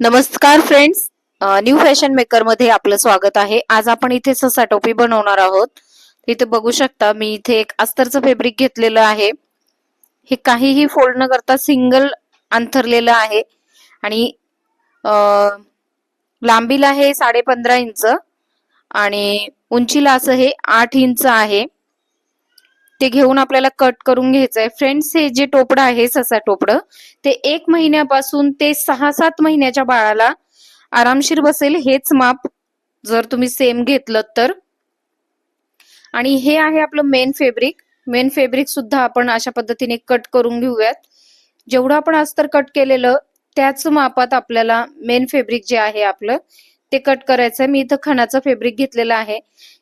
नमस्कार friends new fashion मेकरमध्ये आपलं स्वागत आहे. आज आपण इथे ससा टोपी बनवणार आहोत. इथे बघू शकता मी इथे एक अस्तरचं फॅब्रिक घेतलेलं आहे. हे काहीही फोल्ड न करता सिंगल अंथरलेलं आहे. आणि लांबीला हे साडे पंधरा इंच आणि उंचीला असं हे आठ इंच आहे. ते घेऊन आपल्याला कट करून घ्यायचं आहे फ्रेंड्स हे जे टोपडं आहे ससा टोपडं ते एक महिन्यापासून ते सहा सात महिन्याच्या बाळाला आरामशीर बसेल हेच माप जर तुम्ही सेम घेतलं तर. आणि हे आहे आपलं मेन फेब्रिक मेन फेब्रिक सुद्धा आपण अशा पद्धतीने कट करून घेऊयात. जेवढं आपण अस्तर कट केलेलं त्याच मापात आपल्याला मेन फेब्रिक जे आहे आपलं ते कट करायचं मी इथं खणाचं फेब्रिक घेतलेलं आहे.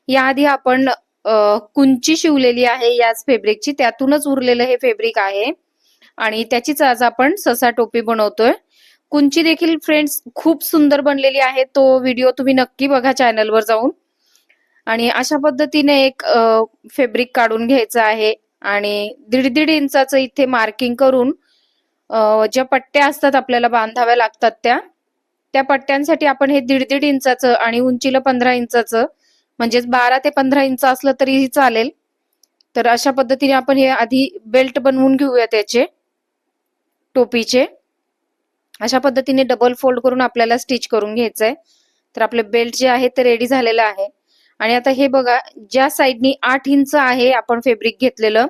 याआधी आपण कुंची शिवलेली आहे याच फेब्रिकची त्यातूनच उरलेलं हे फेब्रिक आहे. आणि त्याचीच आज आपण ससा टोपी बनवतोय. कुंची देखील फ्रेंड्स खूप सुंदर बनलेली आहे. तो व्हिडिओ तुम्ही नक्की बघा चॅनलवर जाऊन. आणि अशा पद्धतीने एक फेब्रिक काढून घ्यायचं आहे. आणि दीड दीड इंचाचं इथे मार्किंग करून ज्या पट्ट्या असतात आपल्याला बांधाव्या लागतात त्या त्या पट्ट्यांसाठी आपण हे दीड दीड इंचाचं आणि उंचीला पंधरा इंचाचं म्हणजेच बारा ते पंधरा इंच असलं तरीही चालेल. तर अशा पद्धतीने आपण हे आधी बेल्ट बनवून घेऊया त्याचे टोपीचे. अशा पद्धतीने डबल फोल्ड करून आपल्याला स्टिच करून घ्यायचंय. तर आपले बेल्ट जे आहे ते रेडी झालेलं आहे. आणि आता हे बघा ज्या साईडनी आठ इंच आहे आपण फेब्रिक घेतलेलं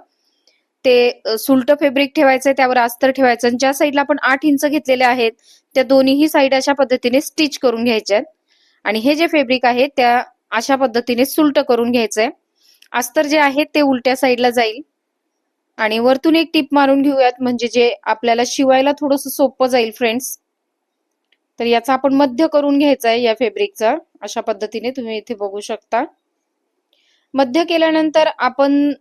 ते सुलट फेब्रिक ठेवायचंय त्यावर अस्तर ठेवायचं. आणि ज्या साईडला आपण आठ इंच घेतलेले आहेत त्या दोन्हीही साईड अशा पद्धतीने स्टिच करून घ्यायच्या आणि हे जे फेब्रिक आहे त्या अशा पद्धतीने सुलट करून घ्यायचंय. अस्तर जे आहे ते उलट्या साईडला जाईल. आणि वरतून एक टीप मारून घेऊयात म्हणजे जे आपल्याला शिवायला थोडस सोपं जाईल फ्रेंड्स तर याचा आपण मध्य करून घ्यायचा आहे या फेब्रिकचा अशा पद्धतीने तुम्ही इथे बघू शकता. मध्य केल्यानंतर आपण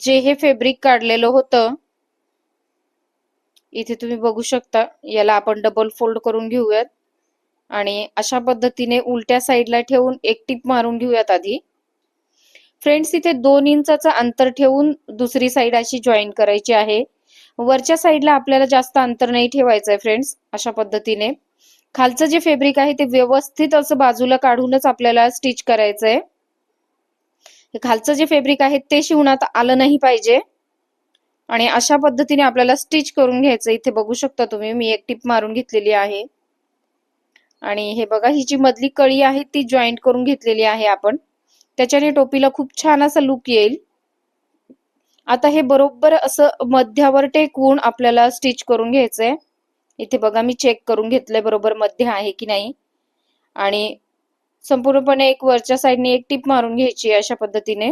जे हे फेब्रिक काढलेलं होतं इथे तुम्ही बघू शकता. याला आपण डबल फोल्ड करून घेऊयात. आणि अशा पद्धतीने उलट्या साईडला ठेवून एक टीप मारून घेऊयात आधी. फ्रेंड्स इथे दोन इंचाचं अंतर ठेवून दुसरी साईड अशी जॉईन करायची आहे. वरच्या साईडला आपल्याला जास्त अंतर नाही ठेवायचंय फ्रेंड्स अशा पद्धतीने. खालचं जे फेब्रिक आहे ते व्यवस्थित असं बाजूला काढूनच आपल्याला स्टिच करायचंय. आहे खालचं जे फेब्रिक आहे ते शिवण्यात आलं नाही पाहिजे. आणि अशा पद्धतीने आपल्याला स्टिच करून घ्यायचं. इथे बघू शकता तुम्ही मी एक टिप मारून घेतलेली आहे. आणि हे बघा ही जी मधली कळी आहे ती जॉईंट करून घेतलेली आहे आपण. त्याच्याने टोपीला खूप छान असा लुक येईल. आता हे बरोबर असं मध्यावर टेकवून आपल्याला स्टिच करून घ्यायचंय. इथे बघा मी चेक करून घेतलंय बरोबर मध्य आहे की नाही. आणि संपूर्णपणे एक वरच्या साईडने एक टीप मारून घ्यायची अशा पद्धतीने.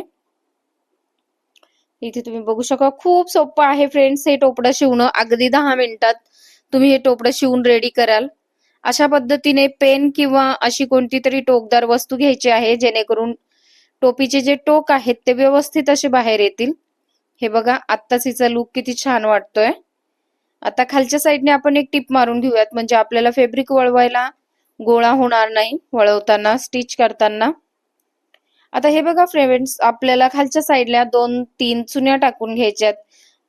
इथे तुम्ही बघू शकता खूप सोपं आहे फ्रेंड्स हे टोपडं शिवणं. अगदी दहा मिनिटात तुम्ही हे टोपडं शिवून रेडी कराल. अशा पद्धतीने पेन किंवा अशी कोणती तरी टोकदार वस्तू घ्यायची आहे जेणेकरून टोपीचे जे टोक आहेत ते व्यवस्थित असे बाहेर येतील. हे बघा आत्ताच हिचा लुक किती छान वाटतोय. आता खालच्या साईडने आपण एक टिप मारून घेऊयात म्हणजे आपल्याला फेब्रिक वळवायला गोळा होणार नाही वळवताना स्टिच करताना. आता हे बघा फ्रेंड्स आपल्याला खालच्या साईडला दोन तीन चुन्या टाकून घ्यायच्यात.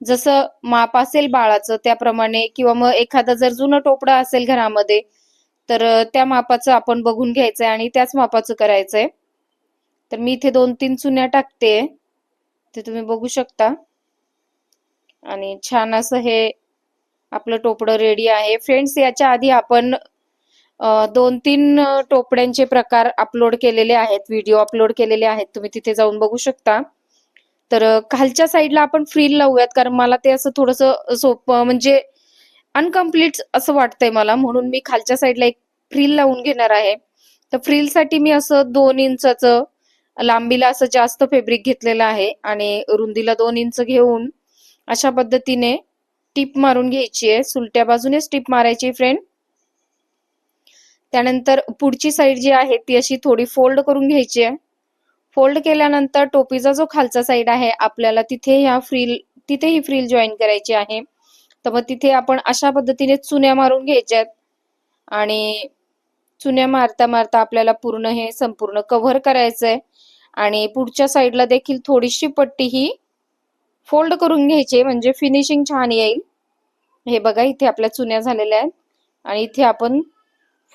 जसं माप असेल बाळाचं त्याप्रमाणे किंवा मग एखादं जर जुनं टोपडं असेल घरामध्ये तर त्या मापाचं आपण बघून घ्यायचंय आणि त्याच मापाचं करायचंय. तर मी इथे दोन तीन चुन्या टाकते. ते तुम्ही बघू शकता. आणि छान असं हे आपलं टोपडं रेडी आहे. फ्रेंड्स याच्या आधी आपण दोन तीन टोपड्यांचे प्रकार अपलोड केलेले आहेत व्हिडिओ अपलोड केलेले आहेत. तुम्ही तिथे जाऊन बघू शकता. तर खालच्या साईडला आपण फ्रील लावूयात कारण मला ते असं थोडस सोपं म्हणजे अनकम्प्लीट असं वाटतंय मला. म्हणून मी खालच्या साईडला एक फ्रील लावून घेणार आहे. तर फ्रीलसाठी मी असं दोन इंचाचं लांबीला असं जास्त फेब्रिक घेतलेलं आहे आणि रुंदीला दोन इंच घेऊन अशा पद्धतीने टिप मारून घ्यायची आहे. सुलट्या बाजूनेच टिप मारायची फ्रेंड त्यानंतर पुढची साईड जी आहे ती अशी थोडी फोल्ड करून घ्यायची आहे. फोल्ड केल्यानंतर टोपीचा जो खालचा साईड आहे आपल्याला तिथे ह्या फ्रील तिथे ही फ्रील जॉईन करायची आहे. तर मग तिथे आपण अशा पद्धतीने चुन्या मारून घ्यायच्यात. आणि चुन्या मारता मारता आपल्याला पूर्ण हे संपूर्ण कव्हर करायचंय. आणि पुढच्या साईडला देखील थोडीशी पट्टी ही फोल्ड करून घ्यायची म्हणजे फिनिशिंग छान येईल. हे बघा इथे आपल्या चुन्या झालेल्या आहेत. आणि इथे आपण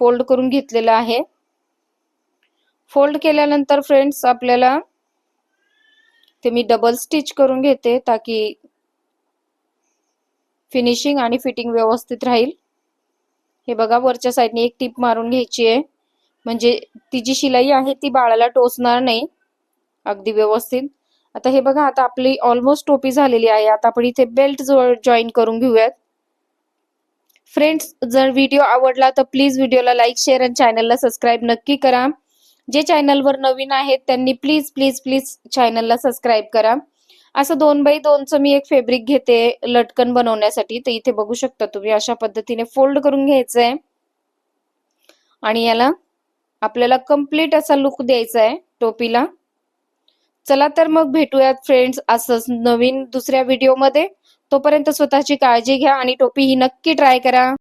फोल्ड करून घेतलेलं आहे. फोल्ड केल्यानंतर फ्रेंड्स आपल्याला ते मी डबल स्टिच करून घेते ताकी फिनिशिंग आणि फिटिंग व्यवस्थित राहील. हे बघा वरच्या साईडने एक टीप मारून घ्यायची आहे. म्हणजे ती जी शिलाई आहे ती बाळाला टोचणार नाही. अगदी व्यवस्थित. आता हे बघा आता आपली ऑलमोस्ट टोपी झालेली आहे. आता आपण इथे बेल्ट जॉईन करून घेऊयात. फ्रेंड्स जर व्हिडिओ आवडला तर प्लीज व्हिडिओला लाईक शेअर आणि चॅनलला सबस्क्राईब नक्की करा. जे चॅनलवर नवीन आहेत त्यांनी प्लीज प्लीज प्लीज चॅनलला सबस्क्राईब करा. असं दोन बाई दोनचं मी एक फेब्रिक घेते लटकन बनवण्यासाठी. तर इथे बघू शकता तुम्ही अशा पद्धतीने फोल्ड करून घ्यायचंय. आणि याला आपल्याला कंप्लीट असा लुक द्यायचा आहे टोपीला. चला तर मग भेटूयात फ्रेंड्स असंच नवीन दुसऱ्या व्हिडिओमध्ये तोपर्यंत स्वतःची काळजी घ्या आणि टोपी ही नक्की ट्राय करा.